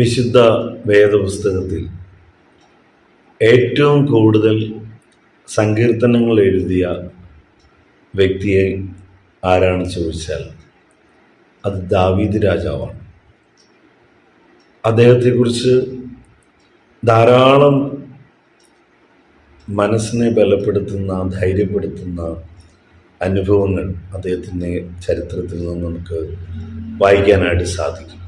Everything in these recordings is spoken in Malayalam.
വിശുദ്ധ വേദപുസ്തകത്തിൽ ഏറ്റവും കൂടുതൽ സങ്കീർത്തനങ്ങൾ എഴുതിയ വ്യക്തിയെ ആരാണ് ചോദിച്ചാൽ അത് ദാവീദ് രാജാവാണ്. അദ്ദേഹത്തെക്കുറിച്ച് ധാരാളം മനസ്സിനെ ബലപ്പെടുത്തുന്ന ധൈര്യപ്പെടുത്തുന്ന അനുഭവങ്ങൾ അദ്ദേഹത്തിന്റെ ചരിത്രത്തിൽ നിന്ന് നമുക്ക് വായിക്കാനായിട്ട് സാധിക്കും.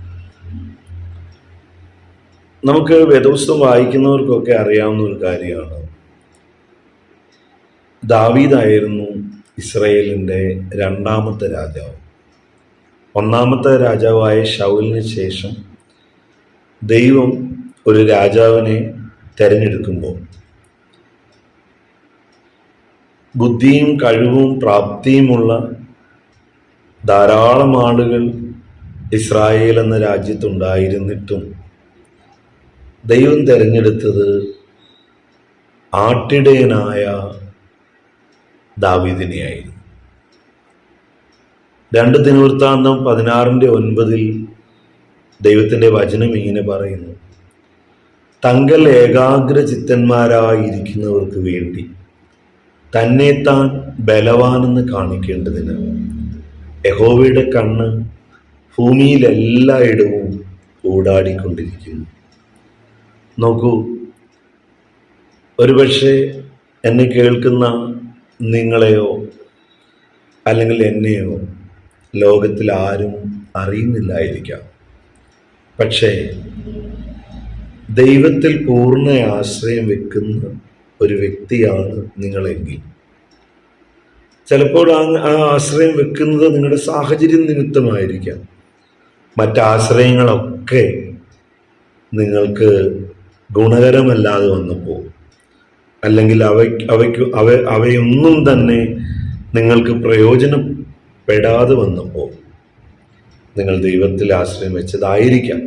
നമുക്ക് വേദപുസ്തകം വായിക്കുന്നവർക്കൊക്കെ അറിയാവുന്ന ഒരു കാര്യമാണ്. ദാവീദായിരുന്നു ഇസ്രയേലിന്റെ രണ്ടാമത്തെ രാജാവ്. ഒന്നാമത്തെ രാജാവായ ഷൗലിന് ശേഷം ദൈവം ഒരു രാജാവിനെ തിരഞ്ഞെടുക്കുമ്പോൾ ബുദ്ധിയും കഴിവും പ്രാപ്തിയുമുള്ള ധാരാളം ആളുകൾ ഇസ്രായേൽ എന്ന രാജ്യത്തുണ്ടായിരുന്നിട്ടും ദൈവം തിരഞ്ഞെടുത്തത് ആട്ടിടയനായ ദാവീദിനെയായിരുന്നു. രണ്ട് ദിനവൃത്താന്തം പതിനാറിന്റെ ഒൻപതിൽ ദൈവത്തിന്റെ വചനം ഇങ്ങനെ പറയുന്നു തങ്കൽ ഏകാഗ്ര ചിത്തന്മാരായിരിക്കുന്നവർക്ക് വേണ്ടി തന്നെ താൻ ബലവാനെന്ന് കാണിക്കേണ്ടതിന് യഹോവയുടെ കണ്ണ് ഭൂമിയിലെല്ലായിടവും ഓടാടിക്കൊണ്ടിരിക്കുന്നു നോക്കൂ. ഒരുപക്ഷെ എന്നെ കേൾക്കുന്ന നിങ്ങളെയോ അല്ലെങ്കിൽ എന്നെയോ ലോകത്തിൽ ആരും അറിയുന്നില്ലായിരിക്കാം. പക്ഷേ ദൈവത്തിൽ പൂർണ ആശ്രയം വെക്കുന്ന ഒരു വ്യക്തിയാണ് നിങ്ങളെങ്കിൽ. ചിലപ്പോൾ ആ ആശ്രയം വെക്കുന്നത് നിങ്ങളുടെ സാഹചര്യം നിമിത്തമായിരിക്കാം. മറ്റാശ്രയങ്ങളൊക്കെ നിങ്ങൾക്ക് ഗുണകരമല്ലാതെ വന്നു പോകും. അല്ലെങ്കിൽ അവ അവയ്ക്ക് അവ അവയൊന്നും തന്നെ നിങ്ങൾക്ക് പ്രയോജനപ്പെടാതെ വന്നു പോകും. നിങ്ങൾ ദൈവത്തിൽ ആശ്രയം വെച്ചതായിരിക്കാം.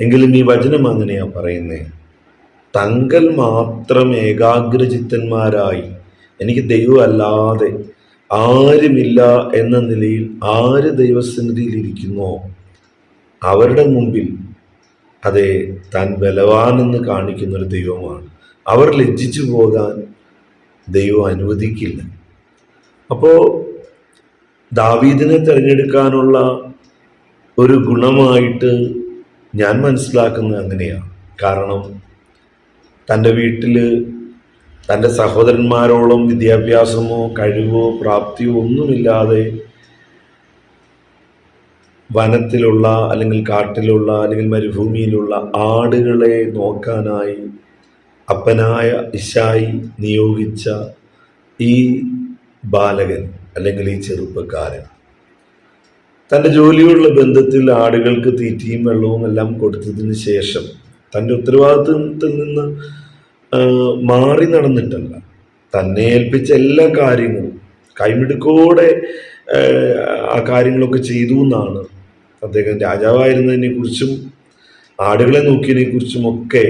എങ്കിലും ഈ വചനം അങ്ങനെയാണ് പറയുന്നത് തങ്കൽ മാത്രം ഏകാഗ്രചിത്തന്മാരായി എനിക്ക് ദൈവം അല്ലാതെ ആരുമില്ല എന്ന നിലയിൽ ആര് ദൈവസന്നിധിയിൽ ഇരിക്കുന്നോ? അവരുടെ മുമ്പിൽ അതെ താൻ ബലവാനെന്ന് കാണിക്കുന്ന ഒരു ദൈവമാണ്. അവർ ലജ്ജിച്ചു പോകാൻ ദൈവം അനുവദിക്കില്ല. അപ്പോൾ ദാവീദിനെ തിരഞ്ഞെടുക്കാനുള്ള ഒരു ഗുണമായിട്ട് ഞാൻ മനസ്സിലാക്കുന്നത് അങ്ങനെയാണ്. കാരണം തന്റെ വീട്ടിൽ തന്റെ സഹോദരന്മാരോളം വിദ്യാഭ്യാസമോ കഴിവോ പ്രാപ്തിയോ ഒന്നുമില്ലാതെ വനത്തിലുള്ള അല്ലെങ്കിൽ കാട്ടിലുള്ള അല്ലെങ്കിൽ മരുഭൂമിയിലുള്ള ആടുകളെ നോക്കാനായി അപ്പനായ ഇഷായി നിയോഗിച്ച ഈ ബാലകൻ അല്ലെങ്കിൽ ഈ ചെറുപ്പക്കാരൻ. തന്റെ ജോലിയുള്ള ബന്ധത്തിൽ ആടുകൾക്ക് തീറ്റയും വെള്ളവും എല്ലാം കൊടുത്തതിന് ശേഷം തന്റെ ഉത്തരവാദിത്വത്തിൽ നിന്ന് മാറി നടന്നിട്ടല്ല. തന്നെ ഏൽപ്പിച്ച എല്ലാ കാര്യങ്ങളും കൈമിടുക്കോടെ ആ, കാര്യങ്ങളൊക്കെ ചെയ്തു എന്നാണ് അദ്ദേഹം രാജാവായിരുന്നതിനെ കുറിച്ചും ആടുകളെ നോക്കിയതിനെ കുറിച്ചും ഒക്കെ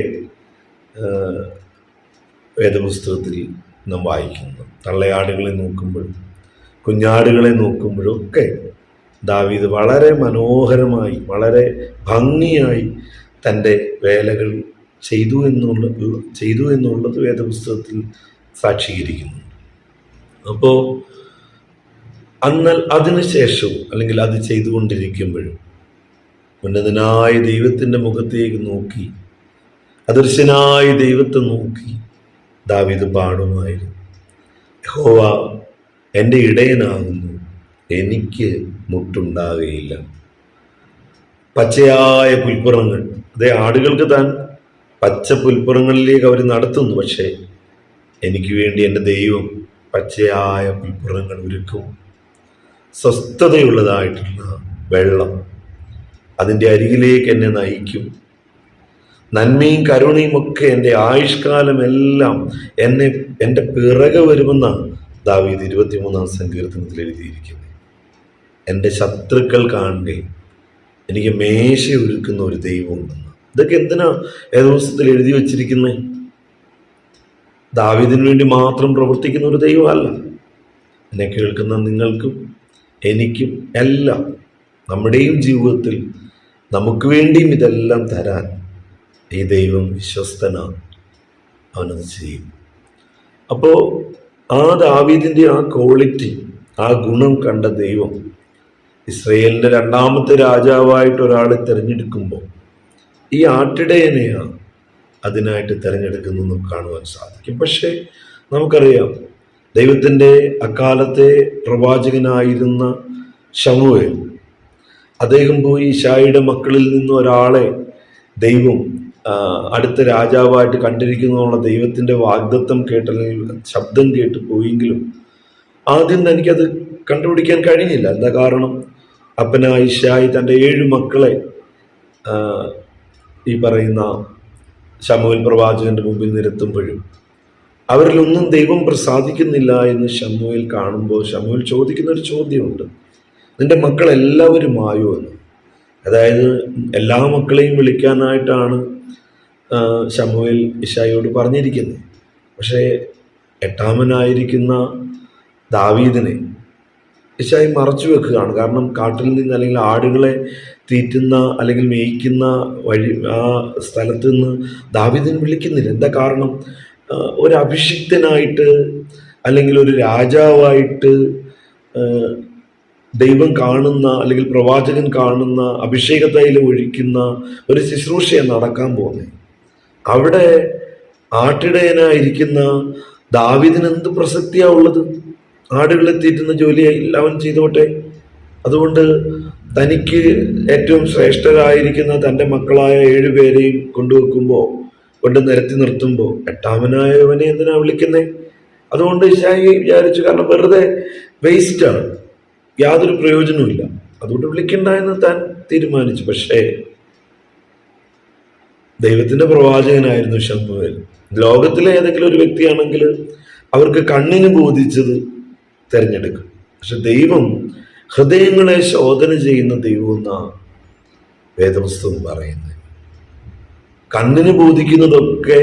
വേദപുസ്തകത്തിൽ നാം വായിക്കുന്നു. തള്ളയാടുകളെ നോക്കുമ്പോഴും കുഞ്ഞാടുകളെ നോക്കുമ്പോഴൊക്കെ ദാവീദ് വളരെ മനോഹരമായി വളരെ ഭംഗിയായി തന്റെ വേലകൾ ചെയ്തു എന്നുള്ള ചെയ്തു എന്നുള്ളത് വേദപുസ്തകത്തിൽ സാക്ഷീകരിക്കുന്നു. അപ്പോൾ അന്നൽ അതിനുശേഷവും അല്ലെങ്കിൽ അത് ചെയ്തുകൊണ്ടിരിക്കുമ്പോഴും ഉന്നതനായ ദൈവത്തിന്റെ മുഖത്തേക്ക് നോക്കി അദൃശ്യനായ ദൈവത്തെ നോക്കി ദാവീദ് പാടുമായിരുന്നു. യഹോവ എന്റെ ഇടയനാകുന്നു എനിക്ക് മുട്ടുണ്ടാകുകയില്ല. പച്ചയായ പുൽപ്പുറങ്ങൾ അതേ ആടുകൾക്ക് താൻ പച്ച പുൽപ്പുറങ്ങളിലേക്ക് അവർ നടത്തുന്നു പക്ഷേ എനിക്ക് വേണ്ടി എന്റെ ദൈവം പച്ചയായ പുൽപ്പുറങ്ങൾ ഒരുക്കും. സ്വസ്ഥതയുള്ളതായിട്ടുള്ള വെള്ളം അതിന്റെ അരികിലേക്ക് എന്നെ നയിക്കും. നന്മയും കരുണയും ഒക്കെ എന്റെ ആയുഷ്കാലമെല്ലാം എന്നെ എന്റെ പിറകെ വരുമെന്ന ദാവീദ് ഇരുപത്തിമൂന്നാം സങ്കീർത്തനത്തിൽ എഴുതിയിരിക്കുന്നത്. എന്റെ ശത്രുക്കൾ കാണുകെ എനിക്ക് മേശ ഒരുക്കുന്ന ഒരു ദൈവമുണ്ടെന്ന്. ഇതൊക്കെ എന്തിനാ ഏതോസത്തിൽ എഴുതി വച്ചിരിക്കുന്നത് ദാവീദിന് വേണ്ടി മാത്രം പ്രവർത്തിക്കുന്ന ഒരു ദൈവമല്ല. എന്നെ കേൾക്കുന്ന നിങ്ങൾക്കും എനിക്കും എല്ലാം നമ്മുടെയും ജീവിതത്തിൽ നമുക്ക് വേണ്ടിയും ഇതെല്ലാം തരാൻ ഈ ദൈവം വിശ്വസ്തനാണ്. അവനത് ചെയ്യും. അപ്പോൾ ആ ദാവീദിന്റെ ആ ക്വാളിറ്റി ആ ഗുണം കണ്ട ദൈവം ഇസ്രയേലിന്റെ രണ്ടാമത്തെ രാജാവായിട്ട് ഒരാളെ തിരഞ്ഞെടുക്കുമ്പോൾ ഈ ആട്ടിടയനെയാണ് അതിനായിട്ട് തിരഞ്ഞെടുക്കുന്നത് നമുക്ക് കാണുവാൻ സാധിക്കും. പക്ഷേ നമുക്കറിയാം ദൈവത്തിന്റെ അക്കാലത്തെ പ്രവാചകനായിരുന്ന ശമുവേൽ അദ്ദേഹം പോയി ഇഷായിയുടെ മക്കളിൽ നിന്ന് ഒരാളെ ദൈവം അടുത്ത രാജാവായിട്ട് കണ്ടിരിക്കുന്നുള്ള ദൈവത്തിന്റെ വാഗ്ദത്വം കേട്ട ശബ്ദം കേട്ട് പോയെങ്കിലും ആദ്യം എനിക്കത് കണ്ടുപിടിക്കാൻ കഴിഞ്ഞില്ല. എന്താ കാരണം? അപ്പനായ ഷായി തന്റെ ഏഴ് മക്കളെ ഈ പറയുന്ന ശമുവിൻ പ്രവാചകന്റെ മുമ്പിൽ നിരത്തുമ്പോഴും അവരിലൊന്നും ദൈവം പ്രസാദിക്കുന്നില്ല എന്ന് ഷമുവിൽ കാണുമ്പോൾ ഷമുവിൽ ചോദിക്കുന്ന ഒരു ചോദ്യമുണ്ട്. നിന്റെ മക്കൾ എല്ലാവരും ആയോ എന്ന് അതായത് എല്ലാ മക്കളെയും വിളിക്കാനായിട്ടാണ് ശമുവിൽ ഇഷായിയോട് പറഞ്ഞിരിക്കുന്നത്. പക്ഷേ എട്ടാമനായിരിക്കുന്ന ദാവീദിനെ ഇഷായി മറച്ചു വെക്കുകയാണ്. കാരണം കാട്ടിൽ നിന്ന് അല്ലെങ്കിൽ ആടുകളെ തീറ്റുന്ന അല്ലെങ്കിൽ മേയ്ക്കുന്ന വഴി ആ സ്ഥലത്ത് നിന്ന് ദാവീദിനെ വിളിക്കുന്നില്ല. എന്താ കാരണം? ഒരു അഭിഷിക്തനായിട്ട് അല്ലെങ്കിൽ ഒരു രാജാവായിട്ട് ദൈവം കാണുന്ന അല്ലെങ്കിൽ പ്രവാചകൻ കാണുന്ന അഭിഷേക തൈലം ഒഴിക്കുന്ന ഒരു ശുശ്രൂഷയാണ് നടക്കാൻ പോകുന്നത്. അവിടെ ആട്ടിടയനായിരിക്കുന്ന ദാവിദിന് എന്ത് പ്രസക്തിയാ ഉള്ളത്? ആടുകളെ തീറ്റുന്ന ജോലി അവൻ ചെയ്തോട്ടെ. അതുകൊണ്ട് തനിക്ക് ഏറ്റവും ശ്രേഷ്ഠരായിരിക്കുന്ന തന്റെ മക്കളായ ഏഴുപേരെയും കൊണ്ടുവെക്കുമ്പോൾ കൊണ്ട് നിരത്തി നിർത്തുമ്പോൾ എട്ടാമനായവനെ എന്തിനാണ് വിളിക്കുന്നത് അതുകൊണ്ട് ഇഷായി വിചാരിച്ചു കാരണം വെറുതെ വേസ്റ്റാണ് യാതൊരു പ്രയോജനവുമില്ല അതുകൊണ്ട് വിളിക്കണ്ട എന്ന് താൻ തീരുമാനിച്ചു. പക്ഷേ ദൈവത്തിന്റെ പ്രവാചകനായിരുന്നു ശമ്പുവേൽ ലോകത്തിലെ ഏതെങ്കിലും ഒരു വ്യക്തിയാണെങ്കിൽ അവർക്ക് കണ്ണിന് ബോധിച്ചത് തിരഞ്ഞെടുക്കും. പക്ഷെ ദൈവം ഹൃദയങ്ങളെ ശോധന ചെയ്യുന്ന ദൈവം എന്നാ വേദപുസ്തകം പറയുന്നത്. കണ്ണിന് ബോധിക്കുന്നതൊക്കെ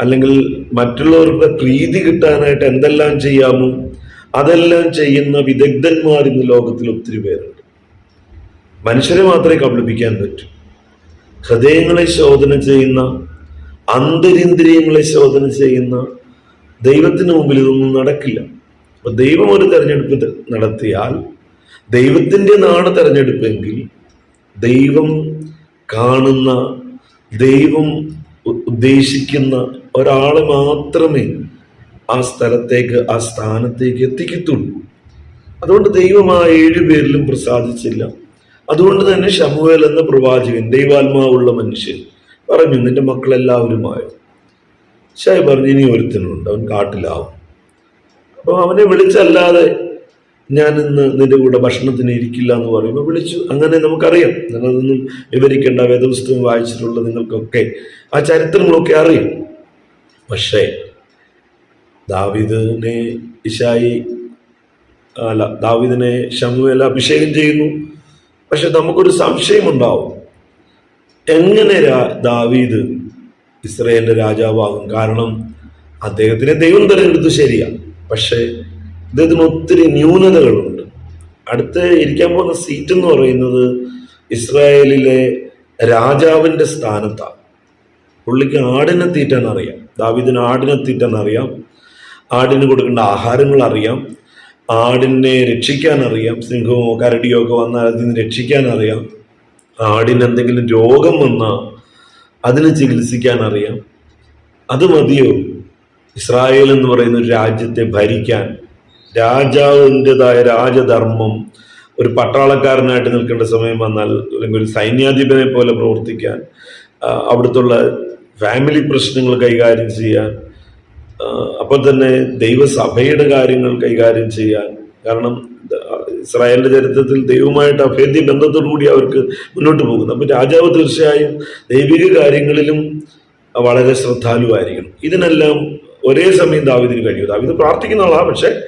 അല്ലെങ്കിൽ മറ്റുള്ളവരുടെ പ്രീതി കിട്ടാനായിട്ട് എന്തെല്ലാം ചെയ്യാമോ അതെല്ലാം ചെയ്യുന്ന വിദഗ്ധന്മാർ ഇന്ന് ലോകത്തിൽ ഒത്തിരി പേരുണ്ട്. മനുഷ്യരെ മാത്രമേ കബളിപ്പിക്കാൻ പറ്റൂ. ഹൃദയങ്ങളെ ശോധന ചെയ്യുന്ന അന്തരിന്ദ്രിയങ്ങളെ ശോധന ചെയ്യുന്ന ദൈവത്തിന് മുമ്പിൽ ഇതൊന്നും നടക്കില്ല. അപ്പൊ ദൈവം ഒരു തെരഞ്ഞെടുപ്പ് നടത്തിയാൽ ദൈവത്തിന്റെ നാട് തെരഞ്ഞെടുപ്പെങ്കിൽ ദൈവം കാണുന്ന ദൈവം ഉദ്ദേശിക്കുന്ന ഒരാളെ മാത്രമേ ആ സ്ഥലത്തേക്ക് ആ സ്ഥാനത്തേക്ക് എത്തിക്കത്തുള്ളൂ. അതുകൊണ്ട് ദൈവം ആ ഏഴു പേരിലും പ്രസാദിച്ചില്ല. അതുകൊണ്ട് തന്നെ ഷമുവേൽ എന്ന പ്രവാചകൻ ദൈവാത്മാവുള്ള മനുഷ്യൻ പറഞ്ഞു നിന്റെ മക്കളെല്ലാവരുമായ ഷായ് പറഞ്ഞു ഇനി ഒരുത്തനുണ്ട് അവൻ കാട്ടിലാവും. അപ്പോൾ അവനെ വിളിച്ചല്ലാതെ ഞാൻ ഇന്ന് നിന്റെ കൂടെ ഭക്ഷണത്തിന് ഇരിക്കില്ല എന്ന് പറയുമ്പോൾ വിളിച്ചു. അങ്ങനെ നമുക്കറിയാം. നിങ്ങളതൊന്നും വിവരിക്കേണ്ട വേദപുസ്തകം വായിച്ചിട്ടുള്ള നിങ്ങൾക്കൊക്കെ ആ ചരിത്രങ്ങളൊക്കെ അറിയാം. പക്ഷേ ദാവിദിനെ ഇഷായി അല്ല ദാവിദിനെ ഷമുവേൽ അഭിഷേകം ചെയ്യുന്നു. പക്ഷെ നമുക്കൊരു സംശയമുണ്ടാവും. എങ്ങനെ ദാവീദ് ഇസ്രയേലിന്റെ രാജാവാകും? കാരണം അദ്ദേഹത്തിനെ ദൈവം തിരഞ്ഞെടുത്തു ശരിയാ. പക്ഷേ അദ്ദേഹത്തിന് ഒത്തിരി ന്യൂനതകളുണ്ട്. അടുത്ത് ഇരിക്കാൻ പോകുന്ന സീറ്റ് എന്ന് പറയുന്നത് ഇസ്രായേലിലെ രാജാവിന്റെ സ്ഥാനത്താണ് പുള്ളിക്ക് ആടിനെ തീറ്റാൻ അറിയാം ദാവീദിന് ആടിനെ തീറ്റാൻ അറിയാം ആടിന് കൊടുക്കേണ്ട ആഹാരങ്ങൾ അറിയാം ആടിനെ രക്ഷിക്കാൻ അറിയാം സിംഹമോ കരടിയോ ഒക്കെ വന്നാൽ അതിൽ നിന്ന് രക്ഷിക്കാൻ അറിയാം ആടിന് എന്തെങ്കിലും രോഗം വന്നാൽ അതിനെ ചികിത്സിക്കാൻ അറിയാം അത് മതിയോ? ഇസ്രായേൽ എന്ന് പറയുന്ന ഒരു രാജ്യത്തെ ഭരിക്കാൻ രാജാവിന്റെതായ രാജധർമ്മം ഒരു പട്ടാളക്കാരനായിട്ട് നിൽക്കേണ്ട സമയം വന്നാൽ അല്ലെങ്കിൽ ഒരു സൈന്യാധിപനെ പോലെ പ്രവർത്തിക്കാൻ അവിടുത്തുള്ള ഫാമിലി പ്രശ്നങ്ങൾ കൈകാര്യം ചെയ്യാൻ അപ്പോൾ തന്നെ ദൈവസഭയുടെ കാര്യങ്ങൾ കൈകാര്യം ചെയ്യാൻ കാരണം ഇസ്രായേലിന്റെ ചരിത്രത്തിൽ ദൈവമായിട്ട് അഭേദ്യ ബന്ധത്തോടു കൂടി അവർക്ക് മുന്നോട്ട് പോകുന്നു. അപ്പോൾ രാജാവ് തീർച്ചയായും ദൈവിക കാര്യങ്ങളിലും വളരെ ശ്രദ്ധാലുവായിരിക്കണം. ഇതിനെല്ലാം ഒരേ സമയം ദാവിദിന് കഴിയും. ദാവിദ് പ്രാർത്ഥിക്കുന്ന ആളാ പക്ഷെ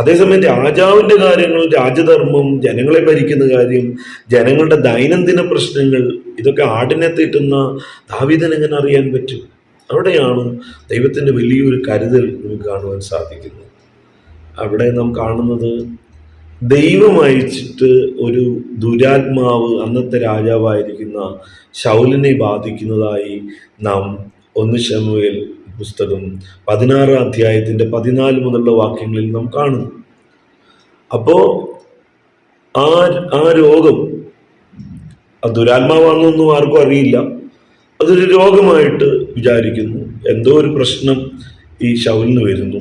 അതേസമയം രാജാവിന്റെ കാര്യങ്ങൾ രാജധർമ്മം ജനങ്ങളെ ഭരിക്കുന്ന കാര്യം ജനങ്ങളുടെ ദൈനംദിന പ്രശ്നങ്ങൾ ഇതൊക്കെ ആടിനെ തീറ്റുന്ന ദാവിദൻ എങ്ങനെ അറിയാൻ പറ്റും? അവിടെയാണ് ദൈവത്തിന്റെ വലിയൊരു കരുതൽ നമുക്ക് കാണുവാൻ സാധിക്കുന്നത്. അവിടെ നാം കാണുന്നത് ദൈവം അയച്ചിട്ട് ഒരു ദുരാത്മാവ് അന്നത്തെ രാജാവായിരിക്കുന്ന ശൗലിനെ ബാധിക്കുന്നതായി നാം ഒന്ന് ശമുവേൽ പുസ്തകം പതിനാറാം അധ്യായത്തിന്റെ പതിനാല് മുതലുള്ള വാക്യങ്ങളിൽ നാം കാണുന്നു. അപ്പോ ആ ആ രോഗം ദുരാത്മാവാണെന്നൊന്നും ആർക്കും അറിയില്ല. അതൊരു രോഗമായിട്ട് വിചാരിക്കുന്നു. എന്തോ ഒരു പ്രശ്നം ഈ ശൗലിന് വരുന്നു.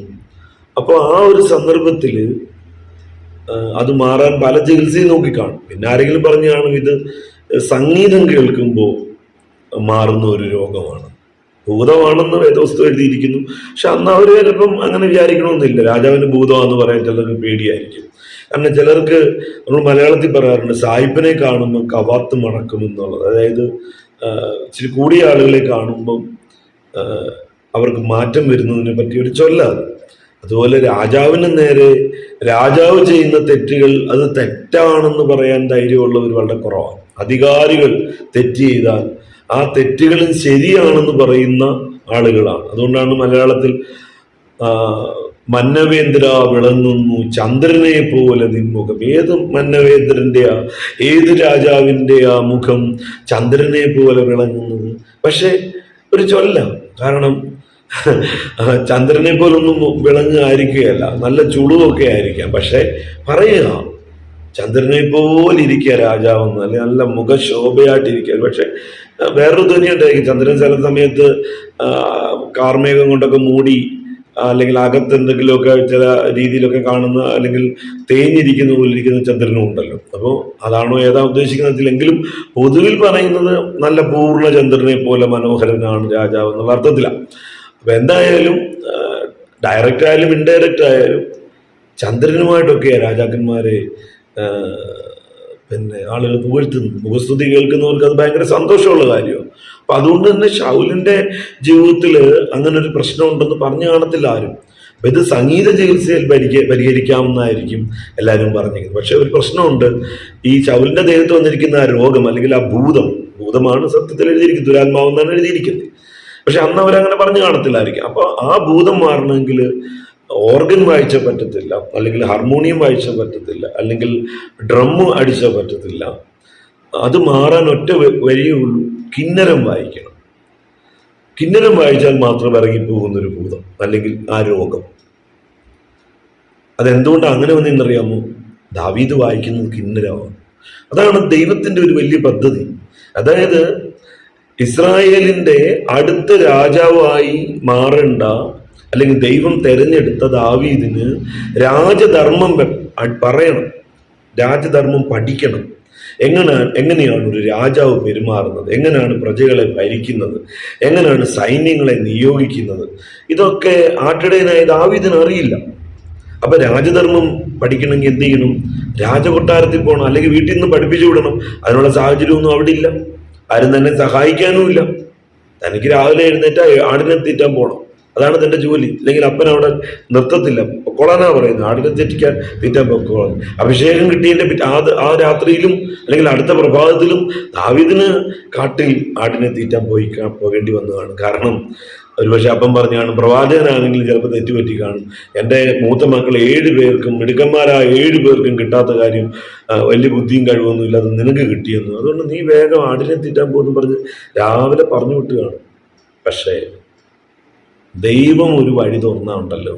അപ്പോൾ ആ ഒരു സന്ദർഭത്തിൽ അത് മാറാൻ പല ചികിത്സയും നോക്കിക്കാണും പിന്നെ ആരെങ്കിലും പറഞ്ഞു ഇത് സംഗീതം കേൾക്കുമ്പോൾ മാറുന്ന ഒരു രോഗമാണ്. ഭൂതമാണെന്ന് വേദവസ്തു എഴുതിയിരിക്കുന്നു. പക്ഷെ അന്ന് അവർ ചിലപ്പം അങ്ങനെ വിചാരിക്കണമെന്നില്ല രാജാവിന് ഭൂതമാണെന്ന് പറയാൻ ചിലർക്ക് പേടിയായിരിക്കും. കാരണം ചിലർക്ക് നമ്മൾ മലയാളത്തിൽ പറയാറുണ്ട് സായിപ്പിനെ കാണുമ്പോൾ കവാത്ത് മണക്കും എന്നുള്ളത് അതായത് ഇച്ചിരി കൂടിയ ആളുകളെ കാണുമ്പം അവർക്ക് മാറ്റം വരുന്നതിനെ പറ്റി ഒരു ചൊല്ലാണ് അതുപോലെ രാജാവിന് നേരെ രാജാവ് ചെയ്യുന്ന തെറ്റുകൾ അത് തെറ്റാണെന്ന് പറയാൻ ധൈര്യമുള്ളവർ വളരെ കുറവാണ്. അധികാരികൾ തെറ്റ് ചെയ്താൽ ആ തെറ്റുകളും ശരിയാണെന്ന് പറയുന്ന ആളുകളാണ്. അതുകൊണ്ടാണ് മലയാളത്തിൽ മന്നവേന്ദ്ര വിളങ്ങുന്നു ചന്ദ്രനെ പോലെ നിൻമുഖം ഏത് മന്നവേന്ദ്രന്റെയാ ഏത് രാജാവിന്റെ ആ മുഖം? ചന്ദ്രനെ പോലെ വിളങ്ങുന്നത് പക്ഷെ ഒരു ചൊല്ല. കാരണം ചന്ദ്രനെ പോലൊന്നും വിളങ്ങുകയായിരിക്കുകയല്ല നല്ല ചുളുവൊക്കെ ആയിരിക്കാം. പക്ഷെ പറയുക ചന്ദ്രനെ പോലെ ഇരിക്കുക രാജാവെന്ന് അല്ലെങ്കിൽ നല്ല മുഖശോഭയായിട്ടിരിക്കുക. പക്ഷെ വേറൊരു ധ്വനിയുണ്ടായിരിക്കും. ചന്ദ്രൻ ചില സമയത്ത് കാർമേഘം കൊണ്ടൊക്കെ മൂടി അല്ലെങ്കിൽ അകത്ത് എന്തെങ്കിലുമൊക്കെ ചില രീതിയിലൊക്കെ കാണുന്ന അല്ലെങ്കിൽ തേഞ്ഞിരിക്കുന്ന പോലെ ഇരിക്കുന്ന ചന്ദ്രനും ഉണ്ടല്ലോ. അപ്പോൾ അതാണോ ഏതാ ഉദ്ദേശിക്കുന്നതിൽ എങ്കിലും പൊതുവിൽ പറയുന്നത് നല്ല പൂർണ ചന്ദ്രനെ പോലെ മനോഹരനാണ് രാജാവ് എന്നുള്ള അർത്ഥത്തിലാണ് അപ്പം എന്തായാലും ഡയറക്റ്റ് ആയാലും ഇൻഡയറക്റ്റ് ആയാലും ചന്ദ്രനുമായിട്ടൊക്കെ രാജാക്കന്മാരെ പിന്നെ ആളുകൾ പുകഴ്ത്തുന്നു. മുഖസ്തുതി കേൾക്കുന്നവർക്ക് അത് ഭയങ്കര സന്തോഷമുള്ള കാര്യമാണ്. അപ്പൊ അതുകൊണ്ട് തന്നെ ഷൗലിന്റെ ജീവിതത്തിൽ അങ്ങനെ ഒരു പ്രശ്നം ഉണ്ടെന്ന് പറഞ്ഞു കാണത്തില്ല ആരും. അപ്പൊ ഇത് സംഗീത ചികിത്സയിൽ പരിഹ പരിഹരിക്കാമെന്നായിരിക്കും എല്ലാവരും പറഞ്ഞിരിക്കുന്നത്. പക്ഷെ ഒരു പ്രശ്നമുണ്ട്. ഈ ഷൗലിന്റെ ദേഹത്ത് വന്നിരിക്കുന്ന ആ രോഗം അല്ലെങ്കിൽ ആ ഭൂതം ഭൂതമാണ് സത്യത്തിൽ എഴുതിയിരിക്കുന്നത്. ദുരാത്മാവെന്നാണ് എഴുതിയിരിക്കുന്നത്. പക്ഷെ അന്ന് അവരങ്ങനെ പറഞ്ഞു കാണത്തില്ലായിരിക്കും. അപ്പൊ ആ ഭൂതം മാറണമെങ്കിൽ ഓർഗൻ വായിച്ചാൽ പറ്റത്തില്ല അല്ലെങ്കിൽ ഹാർമോണിയം വായിച്ചാൽ പറ്റത്തില്ല അല്ലെങ്കിൽ ഡ്രം അടിച്ചാൽ പറ്റത്തില്ല. അത് മാറാൻ ഒറ്റ വഴിയേ ഉള്ളൂ കിന്നരം വായിക്കണം. കിന്നരം വായിച്ചാൽ മാത്രം ഇറങ്ങിപ്പോകുന്നൊരു ഭൂതം അല്ലെങ്കിൽ ആ രോഗം. അതെന്തുകൊണ്ടാണ് അങ്ങനെ വന്നെന്നറിയാമോ ദാവീദ് വായിക്കുന്നത് കിന്നരമാണ്. അതാണ് ദൈവത്തിന്റെ ഒരു വലിയ പദ്ധതി. അതായത് ഇസ്രായേലിന്റെ അടുത്ത രാജാവായി മാറേണ്ട അല്ലെങ്കിൽ ദൈവം തെരഞ്ഞെടുത്ത ദാവീദിന് രാജധർമ്മം പറയണം. രാജധർമ്മം പഠിക്കണം. എങ്ങനെ എങ്ങനെയാണ് ഒരു രാജാവ് പെരുമാറുന്നത്? എങ്ങനെയാണ് പ്രജകളെ ഭരിക്കുന്നത്? എങ്ങനെയാണ് സൈന്യങ്ങളെ നിയോഗിക്കുന്നത്? ഇതൊക്കെ ആട്ടിടയനായ ദാവീദിന് അറിയില്ല. അപ്പൊ രാജധർമ്മം പഠിക്കണമെങ്കിൽ എന്ത് ചെയ്യണം? രാജകൊട്ടാരത്തിൽ പോകണം അല്ലെങ്കിൽ വീട്ടിൽ നിന്ന് പഠിപ്പിച്ചു വിടണം. അതിനുള്ള സാഹചര്യമൊന്നും അവിടെ ഇല്ല. ആരും തന്നെ സഹായിക്കാനുമില്ല തനിക്ക് രാവിലെ എഴുന്നേറ്റ് ആടിനെ തീറ്റാൻ പോകണം അതാണ് തന്റെ ജോലി. അല്ലെങ്കിൽ അപ്പൻ അവിടെ നിർത്തത്തില്ല. പൊക്കോളാനാ പറയുന്നത്. ആടിനെ തെറ്റിക്കാൻ തീറ്റാൻ പൊക്കോളാൻ അഭിഷേകം കിട്ടിയതിന്റെ ആ ആ രാത്രിയിലും അല്ലെങ്കിൽ അടുത്ത പ്രഭാതത്തിലും ദാവിദിന് കാട്ടിൽ ആടിനെ തീറ്റാൻ പോയി പോകേണ്ടി വന്നതാണ്. കാരണം ഒരുപക്ഷെ അപ്പം പറഞ്ഞു കാണും പ്രവാചകനാണെങ്കിലും ചിലപ്പോൾ തെറ്റുപറ്റി കാണും. എന്റെ മൂത്ത മക്കൾ ഏഴ് പേർക്കും മിടുക്കന്മാരായ ഏഴ് പേർക്കും കിട്ടാത്ത കാര്യം വലിയ ബുദ്ധിയും കഴിവൊന്നും ഇല്ലാതെ നിനക്ക് കിട്ടിയെന്നു. അതുകൊണ്ട് നീ വേഗം ആടിനെ തീറ്റാൻ പോകുന്നു പറഞ്ഞ് രാവിലെ പറഞ്ഞു വിട്ടുകയാണ് പക്ഷേ ദൈവം ഒരു വഴി തുറന്നുണ്ടല്ലോ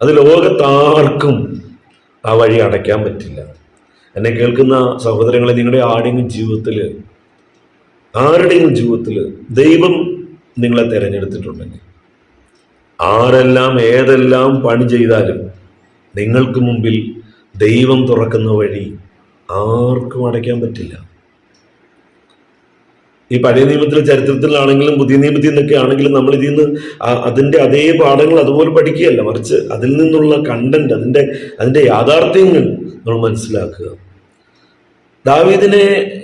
അത് ലോകത്താർക്കും ആ വഴി അടയ്ക്കാൻ പറ്റില്ല. എന്നെ കേൾക്കുന്ന സഹോദരങ്ങളെ നിങ്ങളുടെ ആരുടെയും ജീവിതത്തിൽ ആരുടെയും ജീവിതത്തിൽ ദൈവം നിങ്ങളെ തിരഞ്ഞെടുത്തിട്ടുണ്ടെങ്കിൽ ആരെല്ലാം ഏതെല്ലാം പണി ചെയ്താലും നിങ്ങൾക്ക് മുമ്പിൽ ദൈവം തുറക്കുന്ന വഴി ആർക്കും അടയ്ക്കാൻ പറ്റില്ല. ഈ പഴയ നിയമത്തിലെ ചരിത്രത്തിലാണെങ്കിലും പുതിയ നിയമത്തിൽ നിന്നൊക്കെ ആണെങ്കിലും നമ്മൾ ഇതിൽ നിന്ന് അതിന്റെ അതേ പാഠങ്ങൾ അതുപോലെ പഠിക്കുകയല്ല. മറിച്ച് അതിൽ നിന്നുള്ള കണ്ടന്റ് അതിന്റെ അതിന്റെ യാഥാർത്ഥ്യങ്ങൾ നമ്മൾ മനസ്സിലാക്കുക. ദാവീദിനെ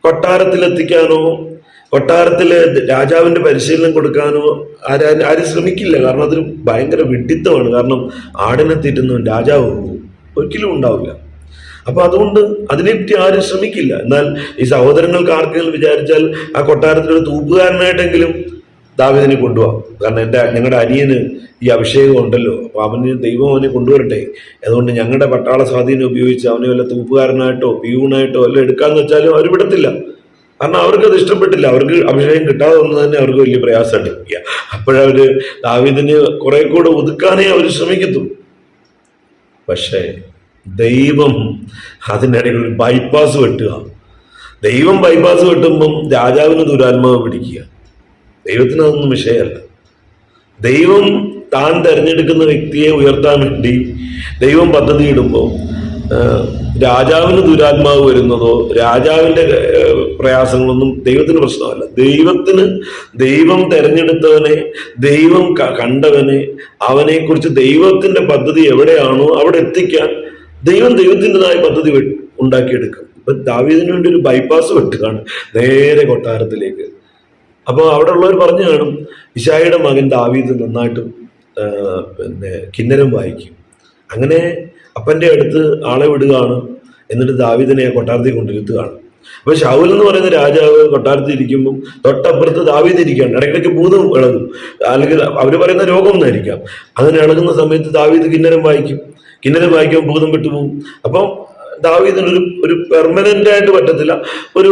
കൊട്ടാരത്തിലെത്തിക്കാനോ കൊട്ടാരത്തിൽ രാജാവിന്റെ പരിശീലനം കൊടുക്കാനോ ആരും ആരും ശ്രമിക്കില്ല. കാരണം അതൊരു ഭയങ്കര വിഡിത്തമാണ്. കാരണം ആടിനെ തീറ്റുന്നവൻ രാജാവ് ഒരിക്കലും ഉണ്ടാവില്ല. അപ്പൊ അതുകൊണ്ട് അതിനെപ്പറ്റി ആരും ശ്രമിക്കില്ല. എന്നാൽ ഈ സഹോദരങ്ങൾക്ക് ആർക്കെങ്കിലും വിചാരിച്ചാൽ ആ കൊട്ടാരത്തിലൊരു തൂപ്പുകാരനായിട്ടെങ്കിലും ദാവിദിനെ കൊണ്ടുപോകാം കാരണം എന്റെ ഞങ്ങളുടെ അനിയന് ഈ അഭിഷേകം ഉണ്ടല്ലോ. അപ്പൊ അവന് ദൈവം അവനെ കൊണ്ടുവരട്ടെ. അതുകൊണ്ട് ഞങ്ങളുടെ പട്ടാള സ്വാധീനം ഉപയോഗിച്ച് അവനെ വല്ല തൂപ്പുകാരനായിട്ടോ പിയൂണായിട്ടോ വല്ല എടുക്കാന്ന് വെച്ചാലും അവർ വിടത്തില്ല. കാരണം അവർക്ക് അത് ഇഷ്ടപ്പെട്ടില്ല. അവർക്ക് അഭിഷേകം കിട്ടാതെ വന്നത് തന്നെ അവർക്ക് വലിയ പ്രയാസമാണ്. അപ്പോഴവര് ദാവിദിന് കുറെ കൂടെ ഒതുക്കാനേ അവർ ശ്രമിക്കത്തുള്ളൂ. പക്ഷേ ദൈവം അതിനിടയിൽ ഒരു ബൈപ്പാസ് വെട്ടുക. ദൈവം ബൈപ്പാസ് വെട്ടുമ്പം രാജാവിന് ദുരാത്മാവ് പിടിക്കുക. ദൈവത്തിന് അതൊന്നും വിഷയമല്ല. ദൈവം താൻ തിരഞ്ഞെടുക്കുന്ന വ്യക്തിയെ ഉയർത്താൻ വേണ്ടി ദൈവം പദ്ധതി ഇടുമ്പോൾ രാജാവിന് ദുരാത്മാവ് വരുന്നതോ രാജാവിന്റെ പ്രയാസങ്ങളൊന്നും ദൈവത്തിന് പ്രശ്നമല്ല. ദൈവത്തിന് ദൈവം തെരഞ്ഞെടുത്തവനെ ദൈവം കണ്ടവനെ അവനെക്കുറിച്ച് ദൈവത്തിന്റെ പദ്ധതി എവിടെയാണോ അവിടെ എത്തിക്കാൻ ദൈവം ദൈവത്തിന്റെതായ പദ്ധതി ഉണ്ടാക്കിയെടുക്കും. ഇപ്പൊ ദാവീദിന് വേണ്ടി ഒരു ബൈപ്പാസ് വെട്ടുകയാണ് നേരെ കൊട്ടാരത്തിലേക്ക്. അപ്പോൾ അവിടെ ഉള്ളവർ പറഞ്ഞു കാണും ഇഷായിയുടെ മകൻ ദാവീദ് നന്നായിട്ട് പിന്നെ കിന്നരം വായിക്കും. അങ്ങനെ അപ്പന്റെ അടുത്ത് ആളെ വിടുകയാണ്. എന്നിട്ട് ദാവീദിനെ കൊട്ടാരത്തിൽ കൊണ്ടിരുത്തുകയാണ് അപ്പൊ ഷൗൽ എന്ന് പറയുന്ന രാജാവ് കൊട്ടാരത്തിൽ ഇരിക്കുമ്പം തൊട്ടപ്പുറത്ത് ദാവീദ് ഇരിക്കുകയാണ്. ഇടയ്ക്കിടയ്ക്ക് ഭൂതം ഇളകും. അല്ലെങ്കിൽ അവർ പറയുന്ന രോഗം എന്നായിരിക്കാം അങ്ങനെ ഇളകുന്ന സമയത്ത് ദാവീദ് കിന്നരം വായിക്കും. കിന്നരം വായിക്കുമ്പോൾ ഭൂതം വിട്ടുപോകും. അപ്പം ദാവീദിന് ഒരു ഒരു ആയിട്ട് പറ്റത്തില്ല. ഒരു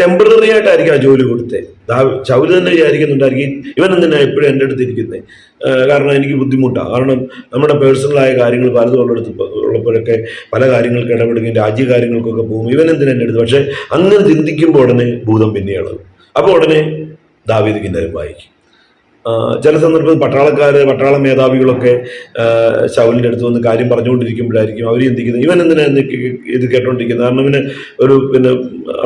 ടെമ്പററി ആയിട്ടായിരിക്കും ആ ജോലി കൊടുത്തത് ദാവി ചൗര് തന്നെ വിചാരിക്കുന്നുണ്ടായിരിക്കും. ഇവൻ എന്തിനാണ് എപ്പോഴും എന്റെ അടുത്ത് ഇരിക്കുന്നത് കാരണം എനിക്ക് ബുദ്ധിമുട്ടാണ് കാരണം നമ്മുടെ പേഴ്സണലായ കാര്യങ്ങൾ പലതും ഉള്ളിടത്ത് ഉള്ളപ്പോഴൊക്കെ പല കാര്യങ്ങൾക്ക് ഇടപെടുകയും രാജ്യകാര്യങ്ങൾക്കൊക്കെ പോകും. ഇവൻ എന്തിനാ എന്റെ അടുത്ത്? പക്ഷേ അങ്ങനെ ചിന്തിക്കുമ്പോൾ ഉടനെ ഭൂതം പിന്നെ ഇളകും അപ്പോൾ ഉടനെ ദാവീദ് കിന്നരം വായിക്കും. ചില സന്ദർഭത്തിൽ പട്ടാളക്കാർ പട്ടാള മേധാവികളൊക്കെ ശൗലിന്റെ അടുത്ത് വന്ന് കാര്യം പറഞ്ഞുകൊണ്ടിരിക്കുമ്പോഴായിരിക്കും അവർ ചിന്തിക്കുന്നത് ഇവൻ എന്തിനാണ് ഇത് കേട്ടോണ്ടിരിക്കുന്നത്? കാരണം ഇവന് ഒരു പിന്നെ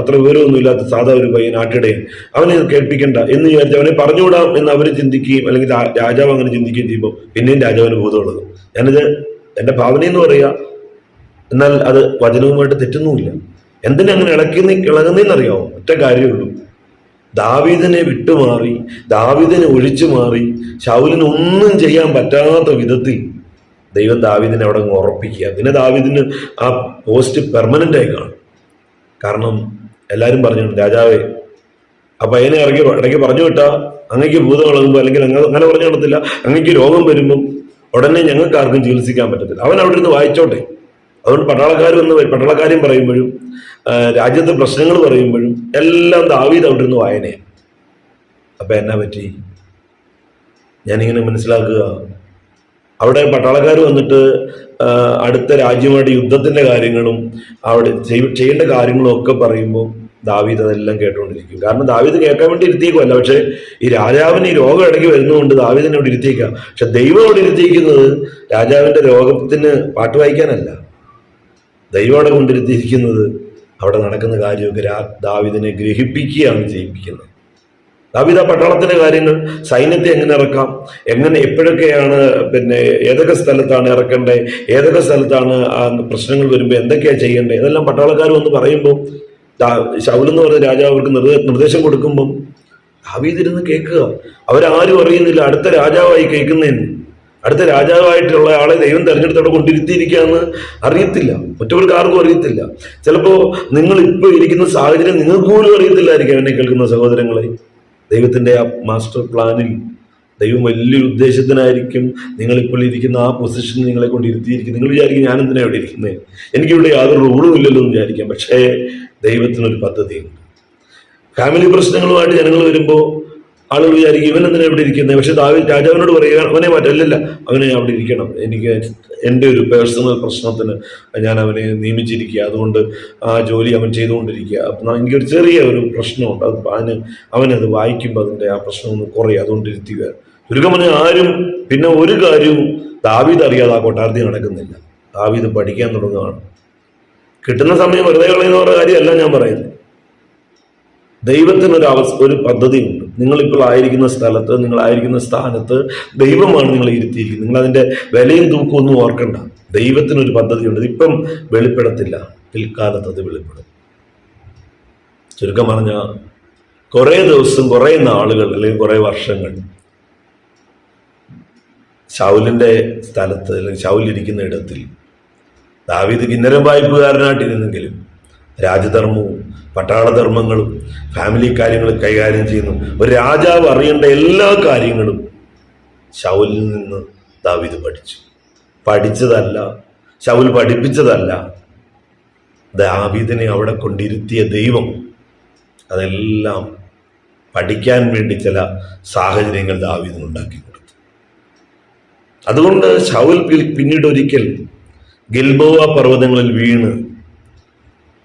അത്ര വിവരമൊന്നും ഇല്ലാത്ത സാധാ ഒരു പയ്യൻ ആട്ടിടയൻ അവനെ കേൾപ്പിക്കണ്ട എന്ന് വിചാരിച്ച് അവനെ പറഞ്ഞുവിടാം എന്ന് അവർ ചിന്തിക്കുകയും അല്ലെങ്കിൽ രാജാവ് അങ്ങനെ ചിന്തിക്കുകയും ചെയ്യുമ്പോൾ പിന്നെയും രാജാവിന് ബോധമുള്ളത്. ഞാനിത് എന്റെ ഭാവന എന്ന് പറയുക എന്നാൽ അത് വചനവുമായിട്ട് തെറ്റുന്നുമില്ല. എന്തിനാ അങ്ങനെ ഇളക്കി ഇളകുന്നതെന്നറിയാമോ ഒറ്റ കാര്യമുള്ളൂ ദാവീദിനെ വിട്ടുമാറി ദാവീദിനെ ഒഴിച്ചു മാറി ശൗലിന് ഒന്നും ചെയ്യാൻ പറ്റാത്ത വിധത്തിൽ ദൈവം ദാവീദിനെ അവിടെ അങ്ങ് ഉറപ്പിക്കുക. പിന്നെ ദാവീദിന് ആ പോസ്റ്റ് പെർമനന്റ് ആയി കാണും. കാരണം എല്ലാവരും പറഞ്ഞു രാജാവേ ആ പയ്യനെ ഇറങ്ങി ഇടയ്ക്ക് പറഞ്ഞു വിട്ടാ അങ്ങക്ക് ഭൂതം ഇളകുമ്പോൾ അല്ലെങ്കിൽ അങ്ങ് അങ്ങനെ പറഞ്ഞു കാണത്തില്ല അങ്ങക്ക് രോഗം വരുമ്പം ഉടനെ ഞങ്ങൾക്ക് ആർക്കും ചികിത്സിക്കാൻ പറ്റത്തില്ല. അവൻ അവിടെ ഇരുന്ന് വായിച്ചോട്ടെ. അതുകൊണ്ട് പട്ടാളക്കാർ വന്ന് പട്ടാളക്കാരും പറയുമ്പോഴും രാജ്യത്തെ പ്രശ്നങ്ങൾ പറയുമ്പോഴും എല്ലാം ദാവീദ് അവിടെ നിന്ന് വായനയാണ് അപ്പം എന്നാ പറ്റി? ഞാനിങ്ങനെ മനസ്സിലാക്കുക. അവിടെ പട്ടാളക്കാർ വന്നിട്ട് അടുത്ത രാജ്യമായിട്ട് യുദ്ധത്തിന്റെ കാര്യങ്ങളും അവിടെ ചെയ്- ചെയ്യേണ്ട കാര്യങ്ങളും ഒക്കെ പറയുമ്പോൾ ദാവീദ് അതെല്ലാം കേട്ടുകൊണ്ടിരിക്കും കാരണം ദാവീദ് കേൾക്കാൻ വേണ്ടി ഇരുത്തിയേക്കുമല്ല പക്ഷേ ഈ രാജാവിന് ഈ രോഗം ഇടയ്ക്ക് വരുന്നതുകൊണ്ട് ദാവീദിനെ അവിടെ ഇരുത്തിയേക്കാം. പക്ഷെ ദൈവം അവിടെ ഇരുത്തിയിരിക്കുന്നത് രാജാവിന്റെ രോഗത്തിന് പാട്ട് വായിക്കാനല്ല. ദൈവം അവിടെ കൊണ്ടിരുത്തിയിരിക്കുന്നത് അവിടെ നടക്കുന്ന കാര്യമൊക്കെ രാ ദാവിദിനെ ഗ്രഹിപ്പിക്കുകയാണ് ചെയ്യിപ്പിക്കുന്നത്. ദാവിദ പട്ടാളത്തിന്റെ കാര്യങ്ങൾ സൈന്യത്തെ എങ്ങനെ ഇറക്കാം എങ്ങനെ എപ്പോഴൊക്കെയാണ് പിന്നെ ഏതൊക്കെ സ്ഥലത്താണ് ഇറക്കേണ്ടത് ഏതൊക്കെ സ്ഥലത്താണ് ആ പ്രശ്നങ്ങൾ വരുമ്പോൾ എന്തൊക്കെയാണ് ചെയ്യേണ്ടത് ഇതെല്ലാം പട്ടാളക്കാർ വന്ന് പറയുമ്പോൾ ശൗലെന്ന് പറഞ്ഞ രാജാവ് അവർക്ക് നിർദ്ദേ- നിർദ്ദേശം കൊടുക്കുമ്പം ദാവീദിരുന്ന് കേൾക്കുക. അവരാരും അറിയുന്നില്ല അടുത്ത രാജാവായി കേൾക്കുന്നതിന് അടുത്ത രാജാവായിട്ടുള്ള ആളെ ദൈവം തെരഞ്ഞെടുത്തവിടെ കൊണ്ടിരുത്തിയിരിക്കുകയെന്ന് അറിയത്തില്ല. മറ്റവർക്ക് ആർക്കും അറിയത്തില്ല. ചിലപ്പോൾ നിങ്ങൾ ഇപ്പോൾ ഇരിക്കുന്ന സാഹചര്യം നിങ്ങൾക്ക് പോലും അറിയത്തില്ലായിരിക്കാം എന്നെ കേൾക്കുന്ന സഹോദരങ്ങളെ. ദൈവത്തിന്റെ ആ മാസ്റ്റർ പ്ലാനിൽ ദൈവം വലിയൊരു ഉദ്ദേശത്തിനായിരിക്കും നിങ്ങളിപ്പോൾ ഇരിക്കുന്ന ആ പൊസിഷൻ നിങ്ങളെ കൊണ്ടിരുത്തിയിരിക്കും നിങ്ങൾ വിചാരിക്കും ഞാൻ എന്തിനാണ് ഇവിടെ ഇരിക്കുന്നത് എനിക്കിവിടെ യാതൊരു റൂളും ഇല്ലല്ലോ എന്ന് വിചാരിക്കാം. പക്ഷേ ദൈവത്തിനൊരു പദ്ധതിയുണ്ട്. ഫാമിലി പ്രശ്നങ്ങളുമായിട്ട് ജനങ്ങൾ വരുമ്പോൾ ആളുകൾ വിചാരിക്കും ഇവൻ എന്തിനാ ഇവിടെ ഇരിക്കുന്നത് പക്ഷെ ദാവി രാജാവിനോട് പറയുക അവനെ മാറ്റല്ലല്ല അവനെ അവിടെ ഇരിക്കണം. എനിക്ക് എന്റെ ഒരു പേഴ്സണൽ പ്രശ്നത്തിന് ഞാൻ അവനെ നിയമിച്ചിരിക്കുക. അതുകൊണ്ട് ആ ജോലി അവൻ ചെയ്തുകൊണ്ടിരിക്കുക. അപ്പം എനിക്കൊരു ചെറിയ ഒരു പ്രശ്നമുണ്ട്. അത് അവന് അവനത് വായിക്കുമ്പോൾ അതിന്റെ ആ പ്രശ്നം ഒന്ന് കുറയും അതുകൊണ്ട് ഇരുത്തുക ചുരുക്കം പറഞ്ഞാൽ ആരും പിന്നെ ഒരു കാര്യവും ദാവീദ് അറിയാതെ ആ കൊട്ടാരത്തിൽ നടക്കുന്നില്ല. ദാവീദ് പഠിക്കാൻ തുടങ്ങുകയാണ് കിട്ടുന്ന സമയം വെറുതെ കളയുന്ന പറയുന്ന കാര്യമല്ല ഞാൻ പറയുന്നത്. ദൈവത്തിനൊരു അവസ്ഥ ഒരു പദ്ധതിയുണ്ട്. നിങ്ങളിപ്പോൾ ആയിരിക്കുന്ന സ്ഥലത്ത് നിങ്ങളായിരിക്കുന്ന സ്ഥാനത്ത് ദൈവമാണ് നിങ്ങളെ ഇരുത്തിയിരിക്കുന്നത്. നിങ്ങൾ അതിന്റെ വിലയും തൂക്കവും ഒന്നും ഓർക്കണ്ട. ദൈവത്തിനൊരു പദ്ധതിയുണ്ട്. ഇതിപ്പം വെളിപ്പെടത്തില്ല. പിൽക്കാലത്ത് അത് വെളിപ്പെടും. ചുരുക്കം പറഞ്ഞ കുറേ ദിവസം കുറേ നാളുകൾ അല്ലെങ്കിൽ കുറേ വർഷങ്ങൾ ശൗലിന്റെ സ്ഥലത്ത് അല്ലെങ്കിൽ ശൗലിരിക്കുന്ന ഇടത്തിൽ ദാവീദ് കിന്നരം വായ്പുകാരനായിട്ടിരുന്നെങ്കിലും രാജധർമ്മവും പട്ടാളധർമ്മങ്ങളും ഫാമിലി കാര്യങ്ങളും കൈകാര്യം ചെയ്യുന്നു. ഒരു രാജാവ് അറിയേണ്ട എല്ലാ കാര്യങ്ങളും ശൗലിൽ നിന്ന് ദാവിദ് പഠിച്ചു. പഠിച്ചതല്ല ശൗൽ പഠിപ്പിച്ചതല്ല. ദാവീദിനെ അവിടെ കൊണ്ടിരുത്തിയ ദൈവം അതെല്ലാം പഠിക്കാൻ വേണ്ടി ചില സാഹചര്യങ്ങൾ ദാവീദിന് ഉണ്ടാക്കി കൊടുത്തു. അതുകൊണ്ട് ശൗൽ പിന്നീട് ഒരിക്കൽ ഗിൽബോവ പർവതങ്ങളിൽ വീണ്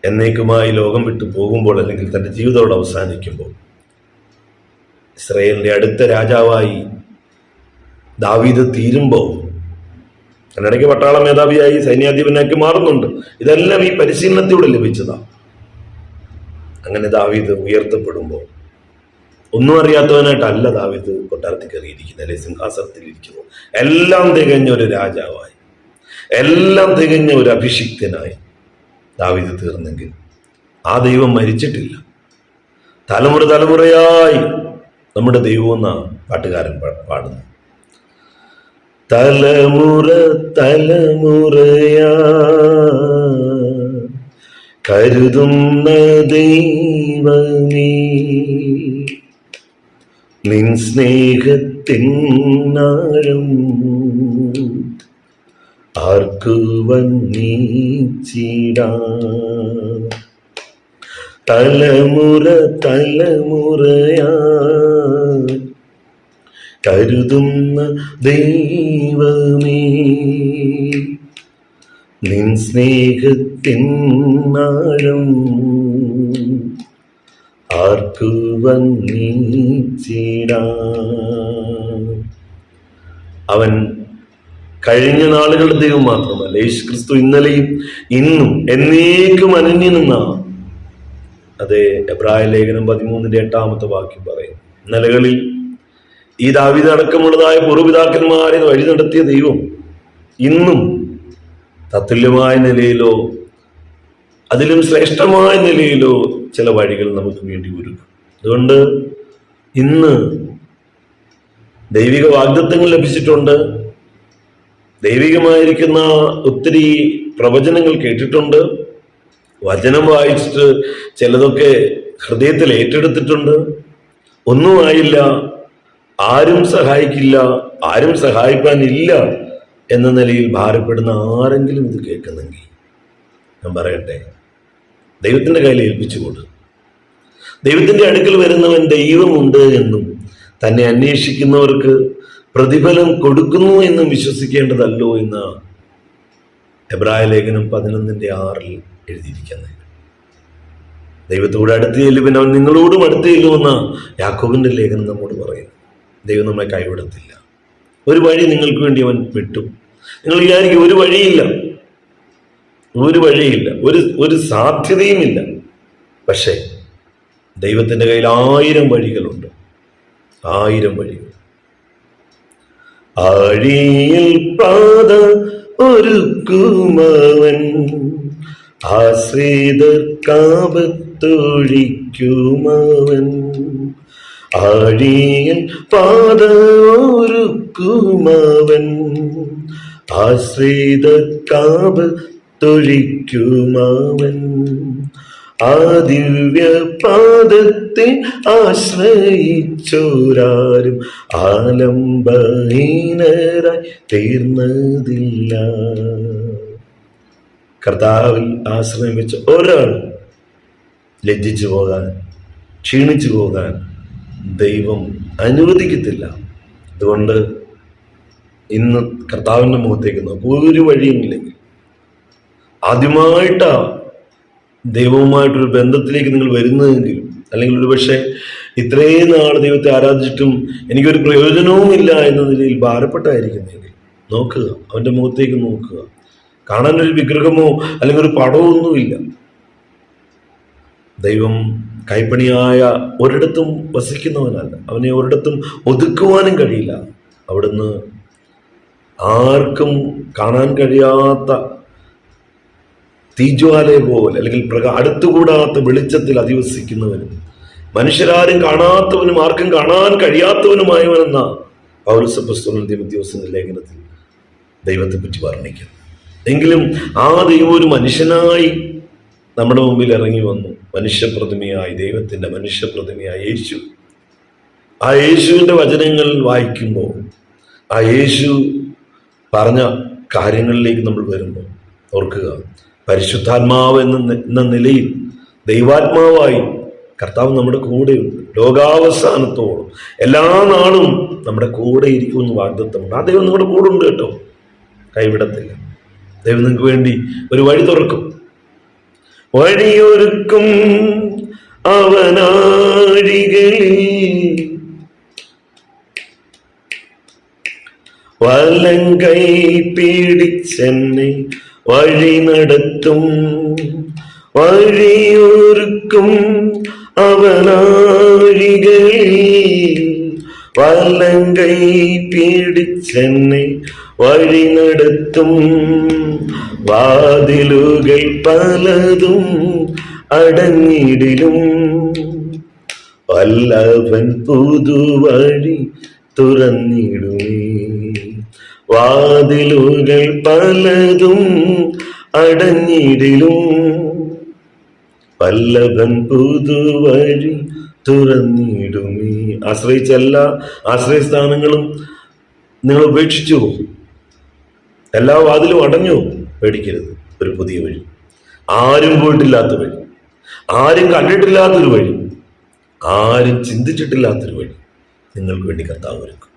എന്നേക്കുമായി ലോകം വിട്ടു പോകുമ്പോൾ അല്ലെങ്കിൽ തന്റെ ജീവിതത്തോട് അവസാനിക്കുമ്പോൾ ഇസ്രയേലിന്റെ അടുത്ത രാജാവായി ദാവീദ് തീരുമ്പോൾ അതിനിടയ്ക്ക് പട്ടാള മേധാവിയായി സൈന്യാധിപനാക്കി മാറുന്നുണ്ട്. ഇതെല്ലാം ഈ പരിശീലനത്തിലൂടെ ലഭിച്ചതാണ്. അങ്ങനെ ദാവീദ് ഉയർത്തപ്പെടുമ്പോൾ ഒന്നും അറിയാത്തവനായിട്ടല്ല ദാവീദ് കൊട്ടാരത്തിൽ കയറിയിരിക്കുന്നത്. അല്ലെ? സിംഹാസനത്തിൽ ഇരിക്കുന്നു. എല്ലാം തികഞ്ഞ ഒരു രാജാവായി. എല്ലാം തികഞ്ഞ ഒരു അഭിഷിക്തനായി. ദാവീദ് തീർന്നെങ്കിൽ ആ ദൈവം മരിച്ചിട്ടില്ല. തലമുറ തലമുറയായി നമ്മുടെ ദൈവം എന്നാ പാട്ടുകാരൻ പാടുന്നത് പാടുന്നു. തലമുറ തലമുറയാ കരുതുന്ന ദൈവമേ നിൻ സ്നേഹത്തിൻ നാഴം ആർക്കു വന്നീച്ചിടാ തലമുറ തലമുറയാ. കരുതുന്ന ദൈവമേ നിൻ സ്നേഹത്തിൻ നാഴം ആർക്കു വന്നീച്ചിടാ അവൻ കഴിഞ്ഞ നാളുകളുടെ ദൈവം മാത്രമല്ല യേശു ക്രിസ്തു ഇന്നലെയും ഇന്നും എന്നേക്കും അനന്യനെന്ന അതെ എബ്രായ ലേഖനം പതിമൂന്നിന്റെ എട്ടാമത്തെ വാക്യം പറയും നിലകളിൽ ഈ ദാവിത അടക്കമുള്ളതായ പൂർവപിതാക്കന്മാരെ വഴി നടത്തിയ ദൈവം ഇന്നും തത്തുല്യമായ നിലയിലോ അതിലും ശ്രേഷ്ഠമായ നിലയിലോ ചില വഴികൾ നമുക്ക് വേണ്ടി ഒരുക്കും. അതുകൊണ്ട് ഇന്ന് ദൈവിക വാഗ്ദത്വങ്ങൾ ലഭിച്ചിട്ടുണ്ട്. ദൈവികമായിരിക്കുന്ന ഒത്തിരി പ്രവചനങ്ങൾ കേട്ടിട്ടുണ്ട്. വചനം വായിച്ചിട്ട് ചിലതൊക്കെ ഹൃദയത്തിൽ ഏറ്റെടുത്തിട്ടുണ്ട്. ഒന്നും ആയില്ല. ആരും സഹായിക്കില്ല. ആരും സഹായിക്കാനില്ല എന്ന നിലയിൽ ഭാരപ്പെടുന്ന ആരെങ്കിലും ഇത് കേൾക്കുന്നെങ്കിൽ ഞാൻ പറയട്ടെ. ദൈവത്തിന്റെ കയ്യിൽ ഏൽപ്പിച്ചുകൂട്. ദൈവത്തിന്റെ അടുക്കൽ വരുന്നവൻ ദൈവമുണ്ട് എന്നും തന്നെ അന്വേഷിക്കുന്നവർക്ക് പ്രതിഫലം കൊടുക്കുന്നു എന്നും വിശ്വസിക്കേണ്ടതല്ലോ എന്ന് എബ്രായ ലേഖനം പതിനൊന്നിന്റെ ആറിൽ എഴുതിയിരിക്കുന്നത് ദൈവത്തോട് അടുത്ത് പിന്നെ അവൻ നിങ്ങളോടും അടുത്ത് ചെല്ലുമെന്ന യാക്കോബിന്റെ ലേഖനം നമ്മോട് പറയുന്നു. ദൈവം നമ്മളെ കൈവിടത്തില്ല. ഒരു വഴി നിങ്ങൾക്ക് വേണ്ടി അവൻ വിട്ടു. നിങ്ങൾ വിചാരിക്കും ഒരു വഴിയില്ല. ഒരു വഴിയില്ല. ഒരു ഒരു സാധ്യതയുമില്ല. പക്ഷേ ദൈവത്തിന്റെ കയ്യിൽ ആയിരം വഴികളുണ്ട്. ആയിരം വഴികൾ. ആഴിയിൽ പാത ഒരുക്കുമവൻ. ആശ്രിതർക്കാപത്തൊഴിക്കുമവൻ ആഴിയിൽ പാത ഒരുക്കുമവൻ. ആശ്രിതർക്കാപത്തൊഴിക്കുമവൻ ആ ദിവ്യ പാദത്തെ ആശ്രയിച്ചോരാരും ആലംബഹീനരായി തീർന്നതില്ല. കർത്താവിൽ ആശ്രയം വെച്ച ഒരാൾ ലജ്ജിച്ചു പോകാൻ ക്ഷീണിച്ചു പോകാൻ ദൈവം അനുവദിക്കത്തില്ല. അതുകൊണ്ട് ഇന്ന് കർത്താവിന്റെ മുഖത്തേക്ക് നോക്കും. ഒരു വഴിയുമില്ലെങ്കിൽ ആദ്യമായിട്ടാ ദൈവവുമായിട്ടൊരു ബന്ധത്തിലേക്ക് നിങ്ങൾ വരുന്നതെങ്കിൽ അല്ലെങ്കിൽ ഒരു പക്ഷേ ഇത്രയും നാൾ ദൈവത്തെ ആരാധിച്ചിട്ടും എനിക്കൊരു പ്രയോജനവുമില്ല എന്ന നിലയിൽ ഭാരപ്പെട്ടായിരിക്കുന്നെങ്കിൽ നോക്കുക അവന്റെ മുഖത്തേക്ക് നോക്കുക. കാണാൻ ഒരു വിഗ്രഹമോ അല്ലെങ്കിൽ ഒരു പടമോ ഒന്നുമില്ല. ദൈവം കൈപ്പണിയായ ഒരിടത്തും വസിക്കുന്നവനല്ല. അവനെ ഒരിടത്തും ഒതുക്കുവാനും കഴിയില്ല. അവിടുന്ന് ആർക്കും കാണാൻ കഴിയാത്ത തീജ്വാലയെ പോലെ അല്ലെങ്കിൽ പ്രക അടുത്തുകൂടാത്ത വെളിച്ചത്തിൽ അധിവസിക്കുന്നവനും മനുഷ്യരാരും കാണാത്തവനും ആർക്കും കാണാൻ കഴിയാത്തവനുമായവനെന്ന ദിവസത്തിന്റെ ലേഖനത്തിൽ ദൈവത്തെ പറ്റി വർണിക്കുന്നു. എങ്കിലും ആ ദൈവം ഒരു മനുഷ്യനായി നമ്മുടെ മുമ്പിൽ ഇറങ്ങി വന്നു. മനുഷ്യപ്രതിമയായി ദൈവത്തിന്റെ മനുഷ്യപ്രതിമയായി യേശു. ആ യേശുവിന്റെ വചനങ്ങൾ വായിക്കുമ്പോൾ ആ യേശു പറഞ്ഞ കാര്യങ്ങളിലേക്ക് നമ്മൾ വരുമ്പോൾ ഓർക്കുക പരിശുദ്ധാത്മാവ് എന്ന നിലയിൽ ദൈവാത്മാവായി കർത്താവ് നമ്മുടെ കൂടെയുണ്ട്. ലോകാവസാനത്തോളം എല്ലാ നാളും നമ്മുടെ കൂടെ ഇരിക്കുമെന്ന് വാഗ്ദത്തമുണ്ട്. ആ ദൈവം നിങ്ങളുടെ കൂടെ ഉണ്ട് കേട്ടോ. കൈവിടത്തില്ല. ദൈവം നിങ്ങൾക്ക് വേണ്ടി ഒരു വഴി തുറക്കും. വഴിയൊരുക്കും അവനാഴികളിൽ. വലങ്കൈ പീഡിച്ചെന്നെ വഴി നടത്തും വഴിയൊരുക്കും അവനാഴികളിൽ. വലങ്കൈ പീഡിച്ചെന്നെ വഴി നടത്തും വാതിലുകൾ പലതും അടങ്ങിടിലും വല്ലവൻ പുതുവഴി തുറന്നിടുമേ. വാതിലുകൾ പലതും അടഞ്ഞിടിലും. പല്ലവൻ പുതുവഴി തുറന്നിടുമേ. ആശ്രയിച്ച എല്ലാ ആശ്രയസ്ഥാനങ്ങളും നിങ്ങൾ ഉപേക്ഷിച്ചു. എല്ലാ വാതിലും അടഞ്ഞു പേടിക്കരുത്. ഒരു പുതിയ വഴി. ആരും പോയിട്ടില്ലാത്ത വഴി. ആരും കണ്ടിട്ടില്ലാത്തൊരു വഴി. ആരും ചിന്തിച്ചിട്ടില്ലാത്തൊരു വഴി. നിങ്ങൾക്ക് വേണ്ടി കർത്താവ് ഒരുക്കും.